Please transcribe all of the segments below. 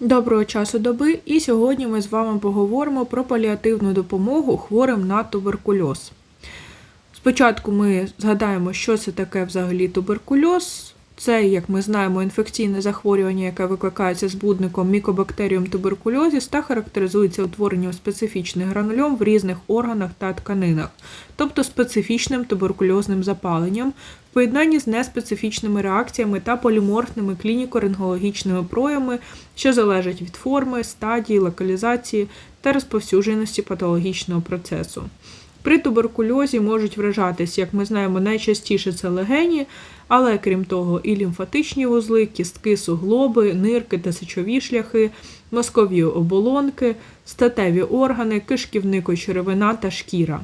Доброго часу доби, і сьогодні ми з вами поговоримо про паліативну допомогу хворим на туберкульоз. Спочатку ми згадаємо, що це таке взагалі туберкульоз. Це, як ми знаємо, інфекційне захворювання, яке викликається збудником мікобактеріум туберкульозіс та характеризується утворенням специфічних гранульом в різних органах та тканинах, тобто специфічним туберкульозним запаленням, поєднанні з неспецифічними реакціями та поліморфними клініко-рентгологічними проявами, що залежать від форми, стадії, локалізації та розповсюдженості патологічного процесу. При туберкульозі можуть вражатись, як ми знаємо, найчастіше це легені, але крім того, і лімфатичні вузли, кістки, суглоби, нирки та сечові шляхи, мозкові оболонки, статеві органи, кишківнико-черевина та шкіра.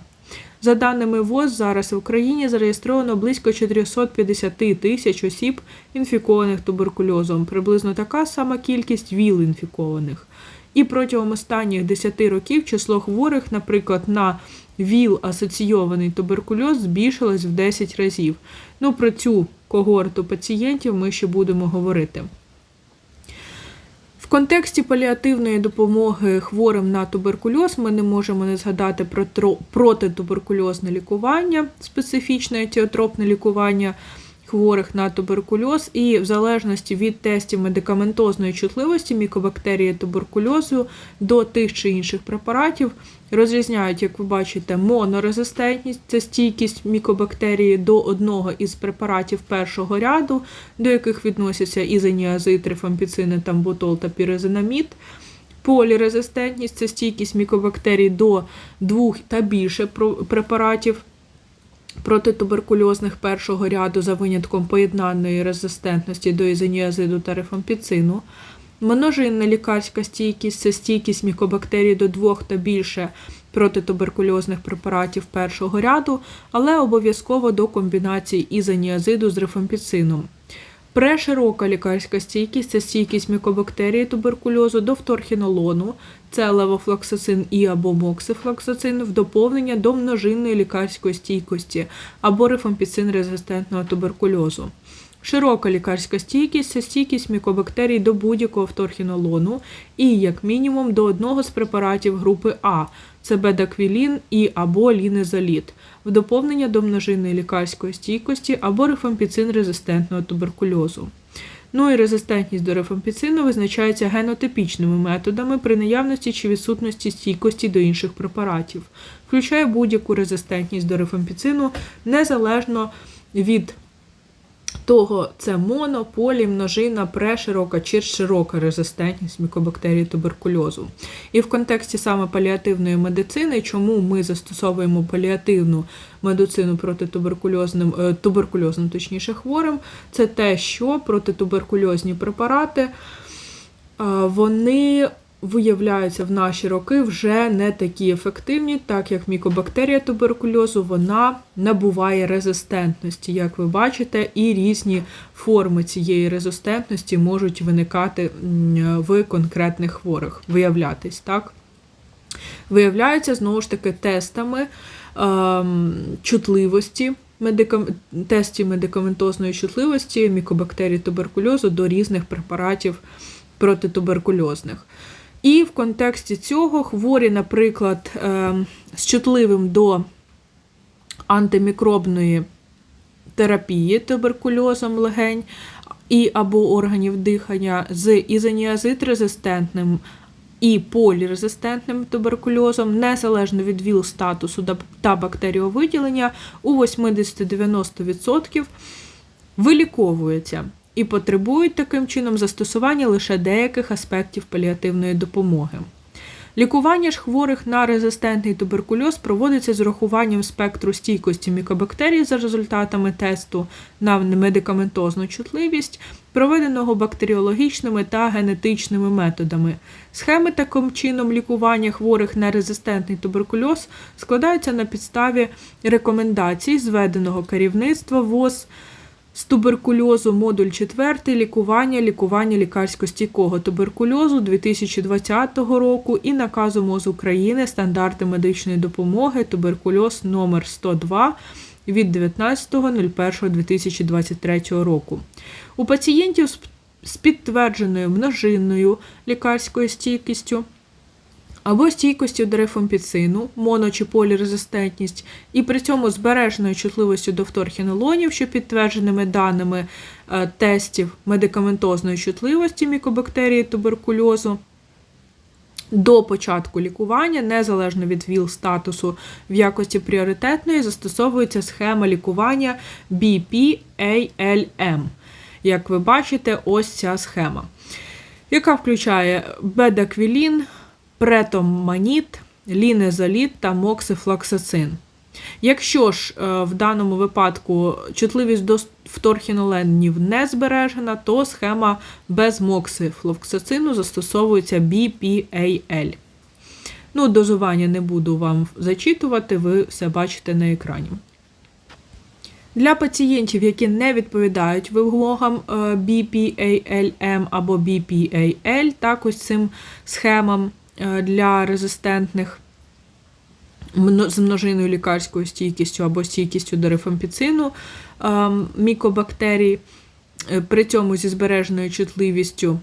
За даними ВОЗ, зараз в Україні зареєстровано близько 450 тисяч осіб, інфікованих туберкульозом, приблизно така сама кількість ВІЛ-інфікованих. І протягом останніх 10 років число хворих, наприклад, на ВІЛ-асоційований туберкульоз збільшилось в 10 разів. Ну, про цю когорту пацієнтів ми ще будемо говорити. Контексті паліативної допомоги хворим на туберкульоз ми не можемо не згадати про протитуберкульозне лікування, специфічне етіотропне лікування хворих на туберкульоз, і в залежності від тестів медикаментозної чутливості мікобактерії туберкульозу до тих чи інших препаратів розрізняють, як ви бачите, монорезистентність це стійкість мікобактерії до одного із препаратів першого ряду, до яких відносяться ізоніазид, рифампіцини, тамбутол та пірезинамід. Полірезистентність це стійкість мікобактерій до двох та більше препаратів протитуберкульозних першого ряду за винятком поєднаної резистентності до ізоніазиду та рифампіцину. Множинна лікарська стійкість це стійкість мікобактерій до двох та більше протитуберкульозних препаратів першого ряду, але обов'язково до комбінації ізоніазиду з рифампіцином. Преширока лікарська стійкість це стійкість мікобактерії туберкульозу до вторхінолону, це левофлоксацин і або моксифлоксацин в доповнення до множинної лікарської стійкості або рифампіцин резистентного туберкульозу. Широка лікарська стійкість це стійкість мікобактерій до будь-якого вторхінолону і, як мінімум, до одного з препаратів групи А це бедаквілін і або лінезоліт, в доповнення до множинної лікарської стійкості або рифампіцин резистентного туберкульозу. Ну і резистентність до рифампіцину визначається генотипічними методами при наявності чи відсутності стійкості до інших препаратів, включає будь-яку резистентність до рифампіцину незалежно від того, це моно, полі, множина, преширока чи широка резистентність мікобактерій туберкульозу. І в контексті саме паліативної медицини, чому ми застосовуємо паліативну медицину проти туберкульозним, е, туберкульозним, точніше хворим, це те, що протитуберкульозні препарати е, вони виявляються в наші роки вже не такі ефективні, так як мікобактерія туберкульозу вона набуває резистентності, як ви бачите, і різні форми цієї резистентності можуть виникати в конкретних хворих, виявлятись, так? Виявляються знову ж таки тестами ем, чутливості. Медикам... Тестів медикаментозної чутливості мікобактерій туберкульозу до різних препаратів протитуберкульозних. І в контексті цього хворі, наприклад, ем, з чутливим до антимікробної терапії туберкульозом легень і або органів дихання з ізоніазид-резистентним і полірезистентним туберкульозом, незалежно від ВІЛ статусу та бактеріовиділення, у 80-90% виліковуються і потребують таким чином застосування лише деяких аспектів паліативної допомоги. Лікування ж хворих на резистентний туберкульоз проводиться з урахуванням спектру стійкості мікобактерій за результатами тесту на медикаментозну чутливість, проведеного бактеріологічними та генетичними методами. Схеми таким чином лікування хворих на резистентний туберкульоз складаються на підставі рекомендацій зведеного керівництва ВОЗ з туберкульозу модуль 4 лікування, лікування лікарсько-стійкого туберкульозу 2020 року і наказу МОЗ України стандарти медичної допомоги туберкульоз номер 102 від 19.01.2023 року. У пацієнтів з підтвердженою множинною лікарською стійкістю або стійкістю до рифампіцину, моно чи полірезистентність, і при цьому збереженою чутливістю до вторхінолонів, що підтвердженими даними е, тестів медикаментозної чутливості мікобактерії туберкульозу. До початку лікування, незалежно від ВІЛ статусу в якості пріоритетної, застосовується схема лікування BPALM. Як ви бачите, ось ця схема, яка включає бедаквілін, претоманіт, лінезоліт та моксифлоксацин. Якщо ж е, в даному випадку чутливість до вторхіноленів не збережена, то схема без моксифлоксацину застосовується BPAL. Ну, дозування не буду вам зачитувати, ви все бачите на екрані. Для пацієнтів, які не відповідають вимогам е, BPALM або BPAL, так ось цим схемам для резистентних з множиною лікарською стійкістю або стійкістю до рифампіцину е, мікобактерій, при цьому зі збереженою чутливістю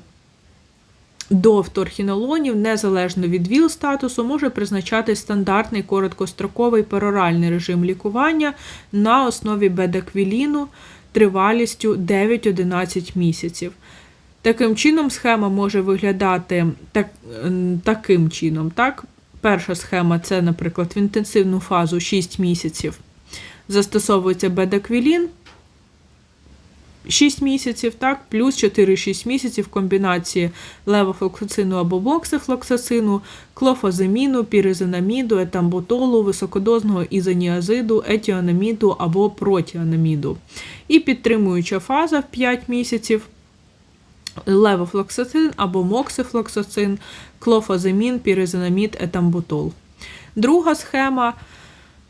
до вторхінолонів, незалежно від ВІЛ статусу, може призначати стандартний короткостроковий пероральний режим лікування на основі бедаквіліну тривалістю 9-11 місяців. Таким чином, схема може виглядати так, таким чином. Так? Перша схема це, наприклад, в інтенсивну фазу 6 місяців. Застосовується бедаквілін. 6 місяців, так, плюс 4-6 місяців комбінації левофлоксацину або боксифлоксацину, клофазаміну, піризинаміду, етамбутолу, високодозного ізоніазиду, етіанаміду або протіанаміду. І підтримуюча фаза в 5 місяців. Левофлоксацин або моксифлоксацин, клофазамін, піризинамід, етамбутол. Друга схема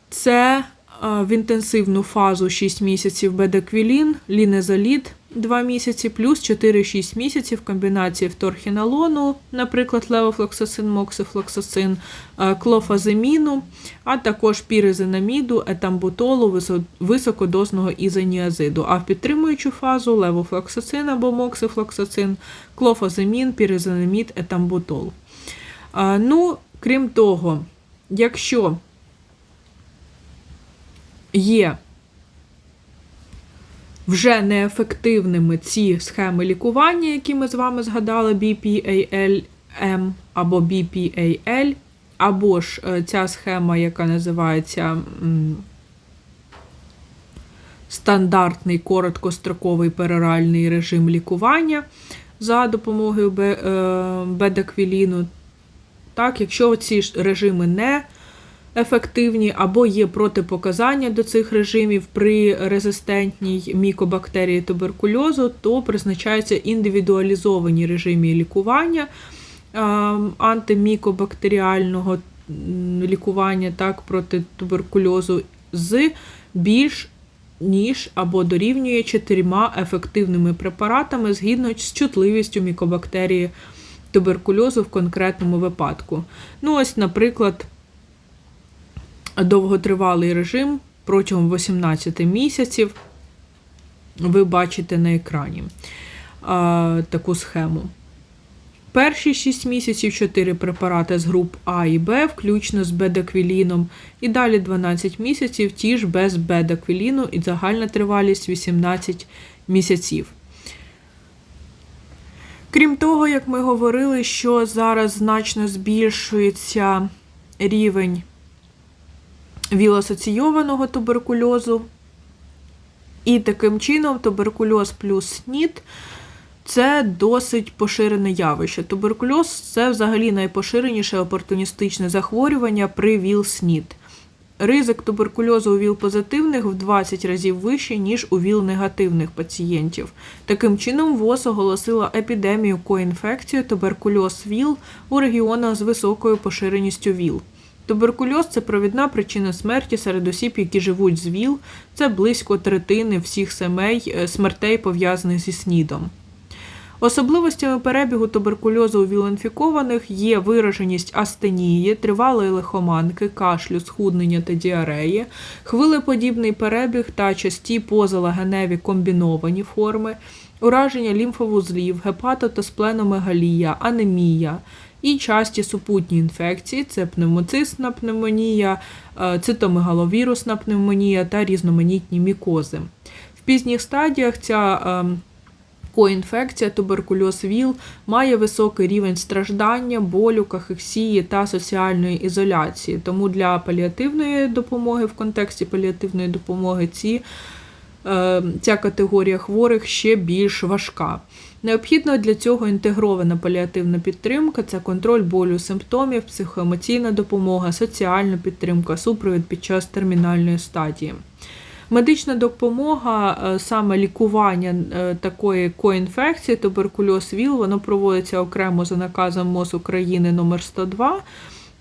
це в інтенсивну фазу 6 місяців бедеквілін, лінезолід 2 місяці, плюс 4-6 місяців комбінації вторхіналону, наприклад, левофлоксацин, моксифлоксацин, клофаземіну, а також піризинаміду, етамбутолу, високодозного ізоніазиду. А в підтримуючу фазу левофлоксацин або моксифлоксацин, клофаземін, піризинамід, етамбутол. Ну, крім того, якщо є вже неефективними ці схеми лікування, які ми з вами згадали, BPALM або BPAL, або ж е, ця схема, яка називається стандартний короткостроковий пероральний режим лікування за допомогою е, бедаквіліну. Так, Якщо ці режими не ефективні, або є протипоказання до цих режимів при резистентній мікобактерії туберкульозу, то призначаються індивідуалізовані режими лікування антимікобактеріального лікування так, проти туберкульозу з більш ніж або дорівнює чотирма ефективними препаратами згідно з чутливістю мікобактерії туберкульозу в конкретному випадку. Ну, ось, наприклад, довготривалий режим протягом 18 місяців. Ви бачите на екрані а, таку схему. Перші 6 місяців 4 препарати з груп А і Б, включно з бедаквіліном, і далі 12 місяців ті ж без бедаквіліну і загальна тривалість 18 місяців. Крім того, як ми говорили, що зараз значно збільшується рівень віл-асоційованого туберкульозу. І таким чином туберкульоз плюс СНІД це досить поширене явище. Туберкульоз це взагалі найпоширеніше опортуністичне захворювання при ВІЛ-СНІД. Ризик туберкульозу у ВІЛ-позитивних в 20 разів вищий, ніж у ВІЛ-негативних пацієнтів. Таким чином, ВОЗ оголосила епідемію коінфекції туберкульоз ВІЛ у регіонах з високою поширеністю ВІЛ. Туберкульоз це провідна причина смерті серед осіб, які живуть з ВІЛ. Це близько третини всіх семей, е, смертей пов'язаних зі СНІДом. Особливостями перебігу туберкульозу у віл-інфікованих є вираженість астенії, тривалої лихоманки, кашлю, схуднення та діареї, хвилеподібний перебіг та часті позалагеневі комбіновані форми, ураження лімфовузлів, гепато та спленомегалія, анемія і часті супутні інфекції це пневмоцистна пневмонія, е, цитомегаловірусна пневмонія та різноманітні мікози. В пізніх стадіях ця ем, Коінфекція, туберкульоз ВІЛ має високий рівень страждання, болю, кахексії та соціальної ізоляції. Тому для паліативної допомоги в контексті паліативної допомоги ці, е, ця категорія хворих ще більш важка. Необхідна для цього інтегрована паліативна підтримка це контроль болю симптомів, психоемоційна допомога, соціальна підтримка, супровід під час термінальної стадії. Медична допомога, е, саме лікування е, такої коінфекції, туберкульоз ВІЛ, воно проводиться окремо за наказом МОЗ України номер 102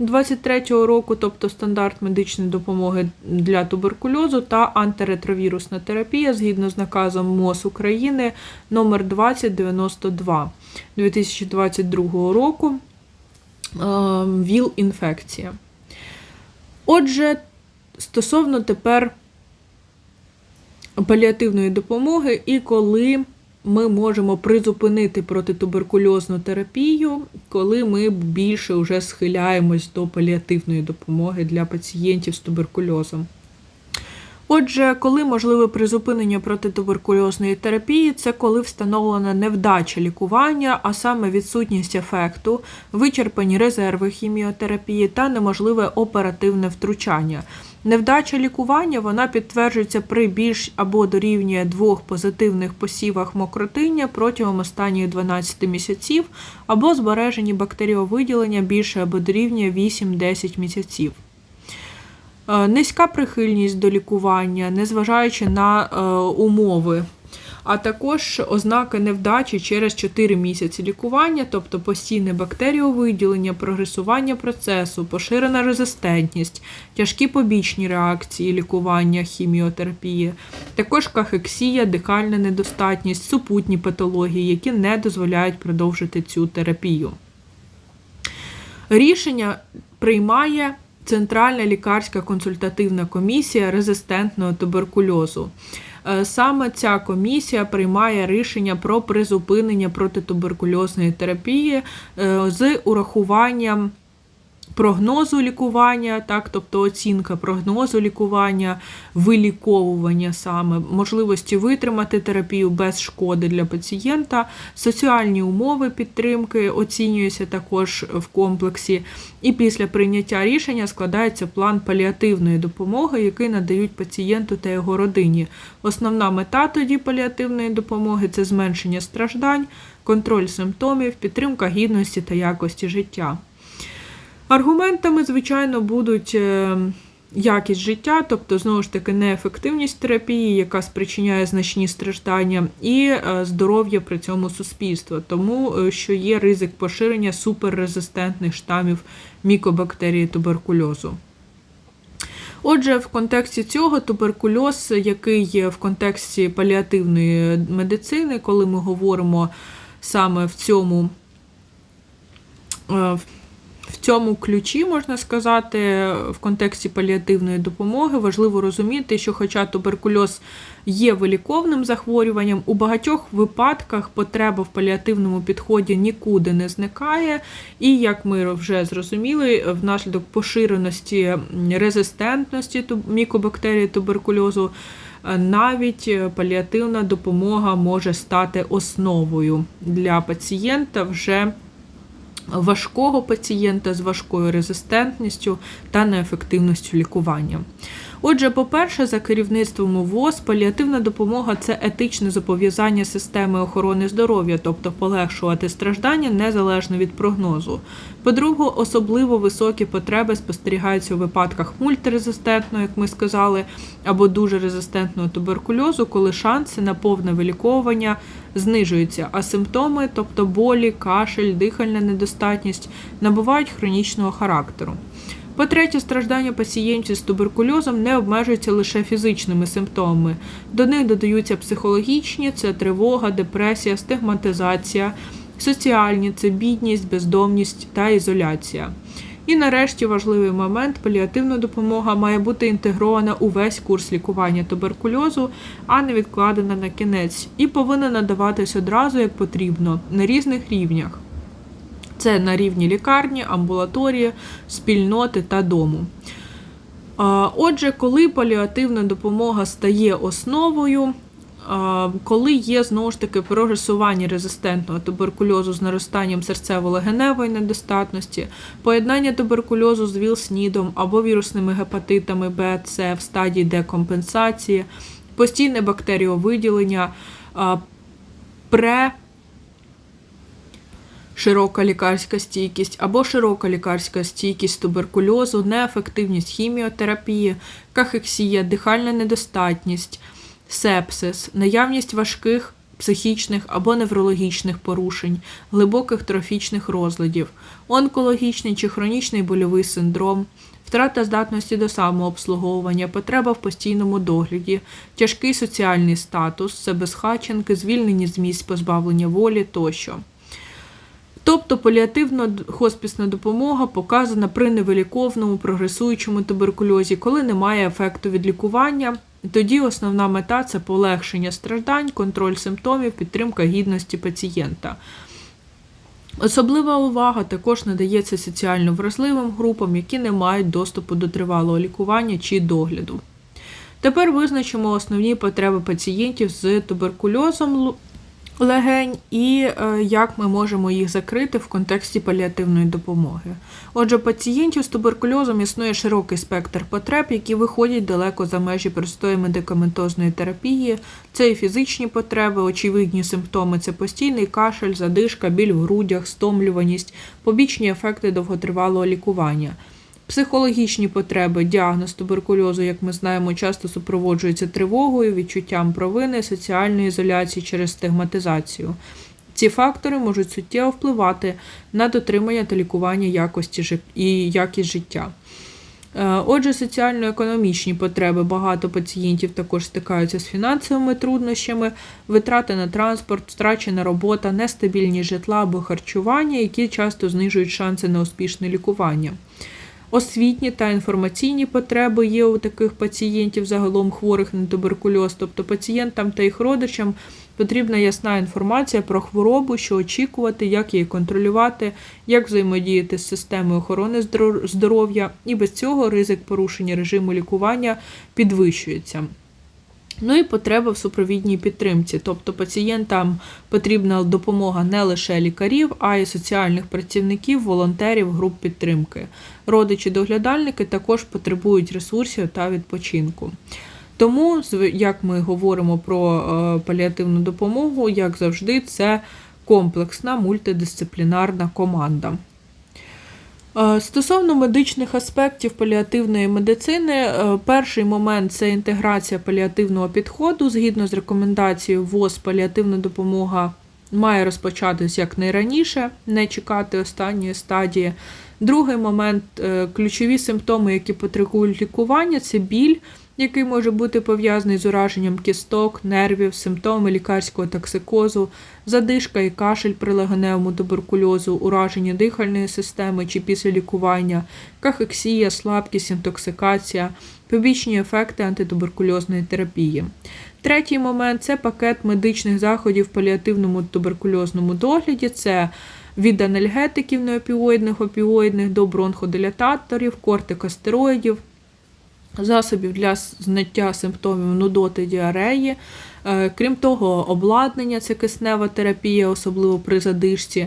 23 року, тобто стандарт медичної допомоги для туберкульозу та антиретровірусна терапія згідно з наказом МОЗ України номер 2092 2022 року. е, ВІЛ-інфекція. Отже, стосовно тепер паліативної допомоги, і коли ми можемо призупинити протитуберкульозну терапію, коли ми більше вже схиляємось до паліативної допомоги для пацієнтів з туберкульозом. Отже, коли можливе призупинення протитуберкульозної терапії, це коли встановлена невдача лікування, а саме відсутність ефекту, вичерпані резерви хіміотерапії та неможливе оперативне втручання. Невдача лікування вона підтверджується при більш або дорівнює двох позитивних посівах мокротиння протягом останніх 12 місяців, або збереженні бактеріовиділення більше або дорівнює 8-10 місяців. Е, Низька прихильність до лікування, незважаючи на е, умови, а також ознаки невдачі через 4 місяці лікування, тобто постійне бактеріовиділення, прогресування процесу, поширена резистентність, тяжкі побічні реакції лікування хіміотерапії, також кахексія, дихальна недостатність, супутні патології, які не дозволяють продовжити цю терапію. Рішення приймає Центральна лікарська консультативна комісія резистентного туберкульозу. Е, Саме ця комісія приймає рішення про призупинення протитуберкульозної терапії е, з урахуванням прогнозу лікування, так, тобто оцінка прогнозу лікування, виліковування саме, можливості витримати терапію без шкоди для пацієнта, соціальні умови підтримки оцінюються також в комплексі. І після прийняття рішення складається план паліативної допомоги, який надають пацієнту та його родині. Основна мета тоді паліативної допомоги це зменшення страждань, контроль симптомів, підтримка гідності та якості життя. Аргументами, звичайно, будуть е, якість життя, тобто, знову ж таки, неефективність терапії, яка спричиняє значні страждання, і е, здоров'я при цьому суспільства, тому е, що є ризик поширення суперрезистентних штамів мікобактерії туберкульозу. Отже, в контексті цього туберкульоз, який є в контексті паліативної медицини, коли ми говоримо саме в цьому в цьому ключі, можна сказати, в контексті паліативної допомоги важливо розуміти, що, хоча туберкульоз є виліковним захворюванням, у багатьох випадках потреба в паліативному підході нікуди не зникає. І, як ми вже зрозуміли, внаслідок поширеності резистентності мікобактерії туберкульозу. Навіть паліативна допомога може стати основою для пацієнта вже важкого пацієнта з важкою резистентністю та неефективністю лікування. Отже, по-перше, за керівництвом УВОЗ паліативна допомога це етичне зобов'язання системи охорони здоров'я, тобто полегшувати страждання незалежно від прогнозу. По-друге, особливо високі потреби спостерігаються у випадках мультирезистентного, як ми сказали, або дуже резистентного туберкульозу, коли шанси на повне виліковування знижуються, а симптоми, тобто болі, кашель, дихальна недостатність, набувають хронічного характеру. По-третє, страждання пацієнтів з туберкульозом не обмежуються лише фізичними симптомами. До них додаються психологічні, це тривога, депресія, стигматизація, соціальні це бідність, бездомність та ізоляція. І нарешті важливий момент паліативна допомога має бути інтегрована у весь курс лікування туберкульозу, а не відкладена на кінець, і повинна надаватись одразу як потрібно на різних рівнях. Це на рівні лікарні, амбулаторії, спільноти та дому. Отже, коли паліативна допомога стає основою, коли є знову ж таки прогресування резистентного туберкульозу з наростанням серцево-легеневої недостатності, поєднання туберкульозу з ВІЛ-СНІДом або вірусними гепатитами Б, С в стадії декомпенсації, постійне бактеріовиділення, пре широка лікарська стійкість або широка лікарська стійкість туберкульозу, неефективність хіміотерапії, кахексія, дихальна недостатність, сепсис, наявність важких психічних або неврологічних порушень, глибоких трофічних розладів, онкологічний чи хронічний больовий синдром, втрата здатності до самообслуговування, потреба в постійному догляді, тяжкий соціальний статус, це безхатченки, звільнені з місць позбавлення волі тощо. Тобто паліативно-хоспісна допомога показана при невиліковному прогресуючому туберкульозі, коли немає ефекту від лікування. Тоді основна мета це полегшення страждань, контроль симптомів, підтримка гідності пацієнта. Особлива увага також надається соціально вразливим групам, які не мають доступу до тривалого лікування чи догляду. Тепер визначимо основні потреби пацієнтів з туберкульозом легень і е, як ми можемо їх закрити в контексті паліативної допомоги. Отже, пацієнтів з туберкульозом існує широкий спектр потреб, які виходять далеко за межі простої медикаментозної терапії. Це і фізичні потреби, очевидні симптоми це постійний кашель, задишка, біль в грудях, стомлюваність, побічні ефекти довготривалого лікування. Психологічні потреби, діагноз туберкульозу, як ми знаємо, часто супроводжується тривогою, відчуттям провини, соціальної ізоляції через стигматизацію. Ці фактори можуть суттєво впливати на дотримання та лікування якості і якість життя. Е, Отже, соціально-економічні потреби багато пацієнтів також стикаються з фінансовими труднощами, витрати на транспорт, втрачена робота, нестабільність житла або харчування, які часто знижують шанси на успішне лікування. Освітні та інформаційні потреби є у таких пацієнтів, загалом хворих на туберкульоз, тобто пацієнтам та їх родичам потрібна ясна інформація про хворобу, що очікувати, як її контролювати, як взаємодіяти з системою охорони здоро- здоров'я, і без цього ризик порушення режиму лікування підвищується. Ну і потреба в супровідній підтримці, тобто пацієнтам потрібна допомога не лише лікарів, а й соціальних працівників, волонтерів, груп підтримки. Родичі доглядальники також потребують ресурсів та відпочинку. Тому, як ми говоримо про е, паліативну допомогу, як завжди, це комплексна мультидисциплінарна команда. Е, Стосовно медичних аспектів паліативної медицини, е, перший момент це інтеграція паліативного підходу. Згідно з рекомендацією ВОЗ, паліативна допомога має розпочатись як найраніше, не чекати останньої стадії. Другий момент е, ключові симптоми, які потребують лікування, це біль, який може бути пов'язаний з ураженням кісток, нервів, симптоми лікарського токсикозу, задишка і кашель при легеневому туберкульозу, ураження дихальної системи чи після лікування, кахексія, слабкість, інтоксикація, побічні ефекти антитуберкульозної терапії. Третій момент це пакет медичних заходів в паліативному туберкульозному догляді. Це від анальгетиків неопіоїдних, опіоїдних до бронходилататорів, кортикостероїдів, засобів для зняття симптомів нудоти діареї. Е, Крім того, обладнання це киснева терапія, особливо при задишці.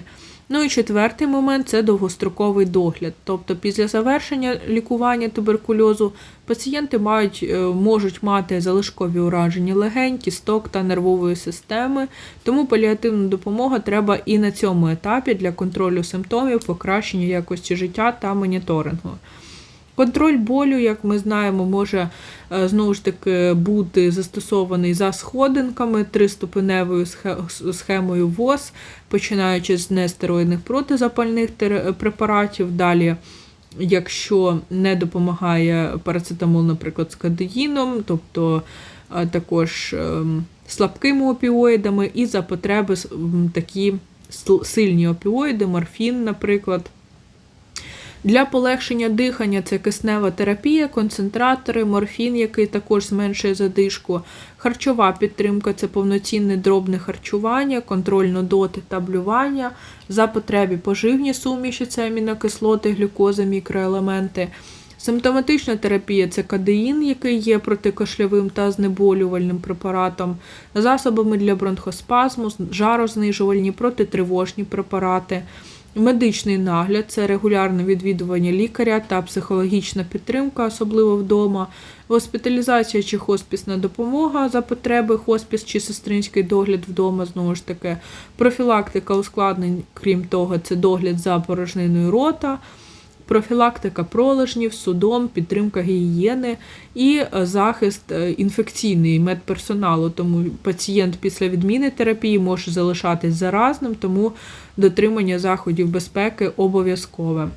Ну і четвертий момент це довгостроковий догляд. Тобто після завершення лікування туберкульозу пацієнти мають, е, можуть мати залишкові ураження легень, кісток та нервової системи, тому паліативна допомога треба і на цьому етапі для контролю симптомів, покращення якості життя та моніторингу. Контроль болю, як ми знаємо, може е, знову ж таки бути застосований за сходинками триступеневою схемою ВОЗ, починаючи з нестероїдних протизапальних препаратів, далі якщо не допомагає парацетамол, наприклад, з кадеїном, тобто також ем, слабкими опіоїдами, і за потреби такі сильні опіоїди, морфін, наприклад. Для полегшення дихання це киснева терапія, концентратори, морфін, який також зменшує задишку, харчова підтримка це повноцінне дробне харчування, контроль нудоти та блювання, за потребі поживні суміші, це амінокислоти, глюкоза, мікроелементи. Симптоматична терапія це кадеїн, який є протикашлявим та знеболювальним препаратом, засобами для бронхоспазму, жарознижувальні, протитривожні препарати. Медичний нагляд це регулярне відвідування лікаря та психологічна підтримка, особливо вдома, госпіталізація чи хоспісна допомога за потреби, хоспіс чи сестринський догляд вдома, знову ж таки, профілактика ускладнень, крім того, це догляд за порожниною рота, профілактика пролежнів, судом, підтримка гігієни і е, захист е, інфекційний медперсоналу. Тому пацієнт після відміни терапії може залишатись заразним, тому дотримання заходів безпеки обов'язкове.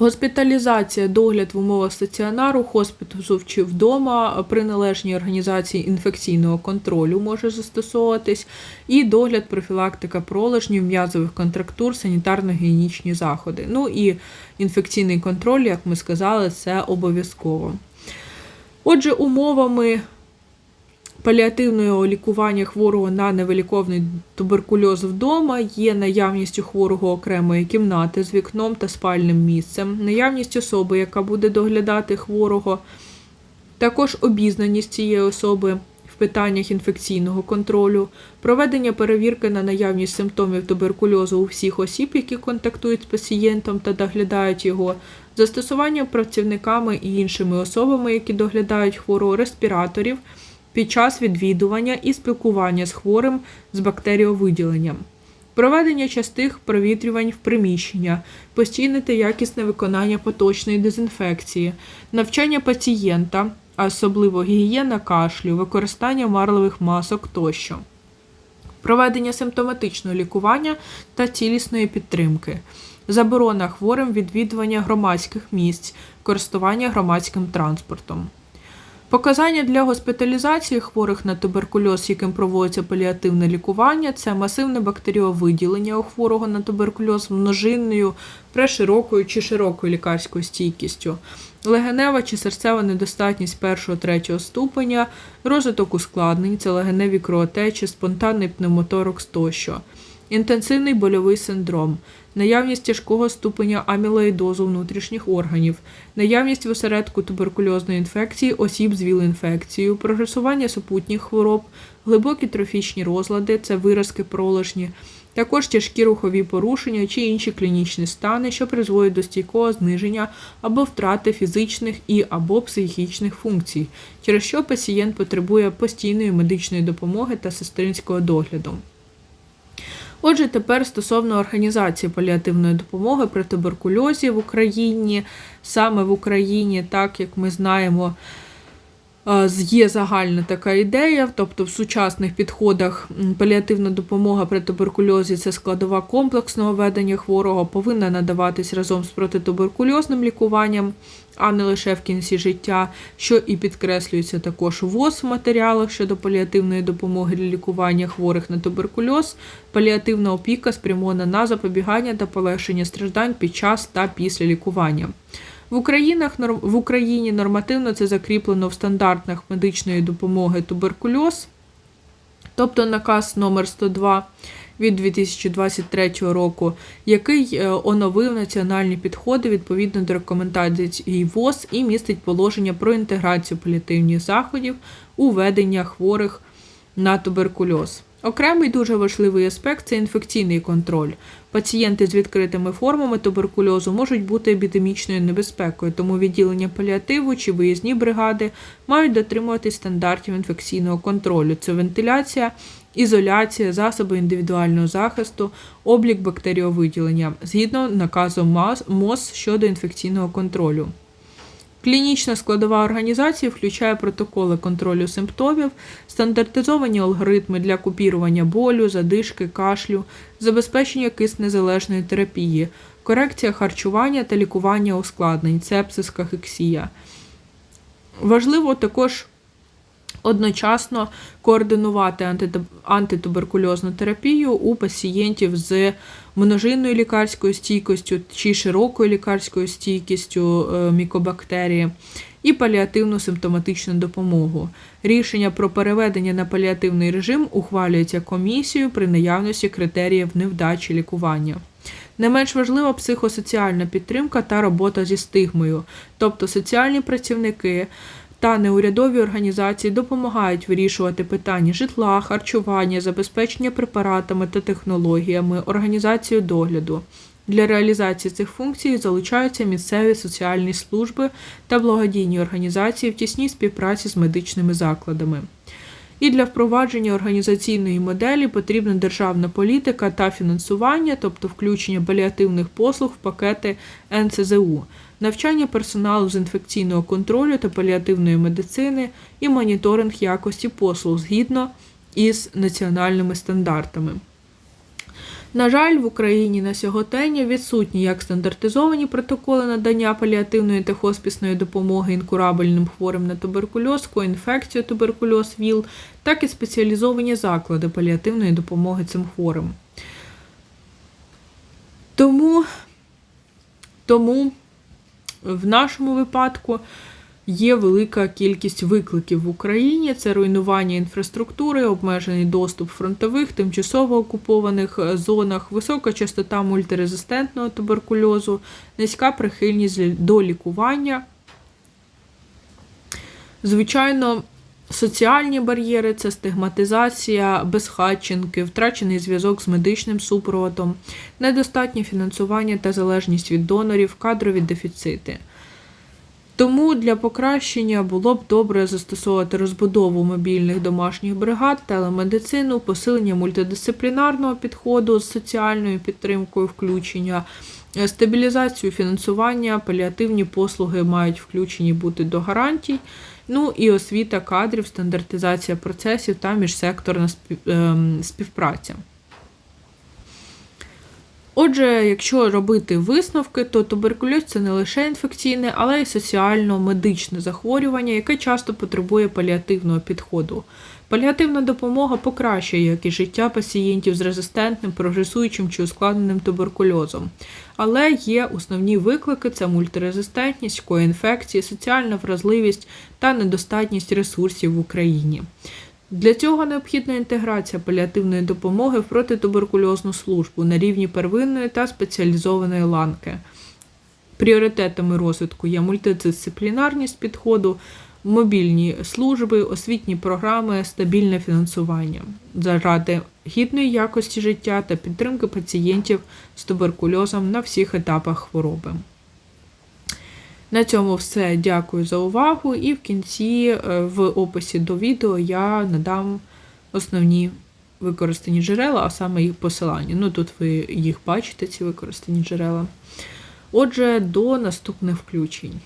Госпіталізація, догляд в умовах стаціонару, хоспіталу чи вдома при належній організації інфекційного контролю може застосовуватись, і догляд, профілактика пролежнів, м'язових контрактур, санітарно-гігієнічні заходи. Ну і інфекційний контроль, як ми сказали, це обов'язково. Отже, умовами паліативного лікування хворого на невиліковний туберкульоз вдома є наявність у хворого окремої кімнати з вікном та спальним місцем, наявність особи, яка буде доглядати хворого, також обізнаність цієї особи питаннях інфекційного контролю, проведення перевірки на наявність симптомів туберкульозу у всіх осіб, які контактують з пацієнтом та доглядають його, застосування працівниками і іншими особами, які доглядають хворого респіраторів під час відвідування і спілкування з хворим з бактеріовиділенням. Проведення частих провітрювань в приміщення, постійне та якісне виконання поточної дезінфекції, навчання пацієнта, а особливо гігієна кашлю, використання марлевих масок тощо, проведення симптоматичного лікування та цілісної підтримки, заборона хворим відвідування громадських місць, користування громадським транспортом. Показання для госпіталізації хворих на туберкульоз, яким проводиться паліативне лікування, це масивне бактеріовиділення у хворого на туберкульоз множинною, преширокою чи широкою лікарською стійкістю, легенева чи серцева недостатність першого-третього ступеня, розвиток ускладнень, це легеневі кровотечі, спонтанний пневмоторакс тощо. Інтенсивний больовий синдром, наявність тяжкого ступеня амілоїдозу внутрішніх органів, наявність в осередку туберкульозної інфекції осіб з ВІЛ-інфекцією, прогресування супутніх хвороб, глибокі трофічні розлади, це виразки пролежні, також тяжкі рухові порушення чи інші клінічні стани, що призводять до стійкого зниження або втрати фізичних і або психічних функцій, через що пацієнт потребує постійної медичної допомоги та сестринського догляду. Отже, тепер стосовно організації паліативної допомоги при туберкульозі в Україні, саме в Україні, так як ми знаємо, є загальна така ідея, тобто в сучасних підходах паліативна допомога при туберкульозі це складова комплексного ведення хворого, повинна надаватись разом з протитуберкульозним лікуванням, а не лише в кінці життя, що і підкреслюється також ВОЗ в матеріалах щодо паліативної допомоги для лікування хворих на туберкульоз. Паліативна опіка спрямована на запобігання та полегшення страждань під час та після лікування. В, Українах, в Україні нормативно це закріплено в стандартах медичної допомоги туберкульоз, тобто наказ номер 102 від 2023 року, який е, оновив національні підходи відповідно до рекомендацій ВОЗ і містить положення про інтеграцію паліативних заходів у ведення хворих на туберкульоз. Окремий дуже важливий аспект це інфекційний контроль. Пацієнти з відкритими формами туберкульозу можуть бути епідемічною небезпекою, тому відділення паліативу чи виїзні бригади мають дотримуватись стандартів інфекційного контролю. Це вентиляція, ізоляція, засоби індивідуального захисту, облік бактеріовиділення згідно наказу МОЗ щодо інфекційного контролю. Клінічна складова організації включає протоколи контролю симптомів, стандартизовані алгоритми для купірування болю, задишки, кашлю, забезпечення киснезалежної терапії, корекція харчування та лікування ускладнень, сепсис, кахексія. Важливо також одночасно координувати антитуберкульозну терапію у пацієнтів з множинною лікарською стійкістю чи широкою лікарською стійкістю е, мікобактерії і паліативну симптоматичну допомогу. Рішення про переведення на паліативний режим ухвалюється комісією при наявності критеріїв невдачі лікування. Не менш важлива психосоціальна підтримка та робота зі стигмою, тобто соціальні працівники та неурядові організації допомагають вирішувати питання житла, харчування, забезпечення препаратами та технологіями, організацію догляду. Для реалізації цих функцій залучаються місцеві соціальні служби та благодійні організації в тісній співпраці з медичними закладами. І для впровадження організаційної моделі потрібна державна політика та фінансування, тобто включення паліативних послуг в пакети НСЗУ, навчання персоналу з інфекційного контролю та паліативної медицини і моніторинг якості послуг згідно із національними стандартами. На жаль, в Україні на сьогодення відсутні як стандартизовані протоколи надання паліативної та хоспісної допомоги інкурабельним хворим на туберкульоз, коінфекцію туберкульоз ВІЛ, так і спеціалізовані заклади паліативної допомоги цим хворим. Тому, тому в нашому випадку є велика кількість викликів в Україні: це руйнування інфраструктури, обмежений доступ в фронтових, тимчасово окупованих е, зонах, висока частота мультирезистентного туберкульозу, низька прихильність до лікування. Звичайно, соціальні бар'єри це стигматизація, безхатченки, втрачений зв'язок з медичним супроводом, недостатнє фінансування та залежність від донорів, кадрові дефіцити. Тому для покращення було б добре застосовувати розбудову мобільних домашніх бригад, телемедицину, посилення мультидисциплінарного підходу з соціальною підтримкою включення, е, стабілізацію фінансування, паліативні послуги мають включені бути до гарантій. Ну і освіта кадрів, стандартизація процесів та міжсекторна ем, співпраця. Отже, якщо робити висновки, то туберкульоз це не лише інфекційне, але й соціально-медичне захворювання, яке часто потребує паліативного підходу. Паліативна допомога покращує якість життя пацієнтів з резистентним, прогресуючим чи ускладненим туберкульозом. Але є основні виклики: це мультирезистентність, коінфекції, соціальна вразливість та недостатність ресурсів в Україні. Для цього необхідна інтеграція паліативної допомоги в протитуберкульозну службу на рівні первинної та спеціалізованої ланки. Пріоритетами розвитку є мультидисциплінарність підходу, мобільні служби, освітні програми, стабільне фінансування заради гідної якості життя та підтримки пацієнтів з туберкульозом на всіх етапах хвороби. На цьому все. Дякую за увагу. І в кінці е, в описі до відео я надам основні використані джерела, а саме їх посилання. Ну тут ви їх бачите, ці використані джерела. Отже, до наступних включень.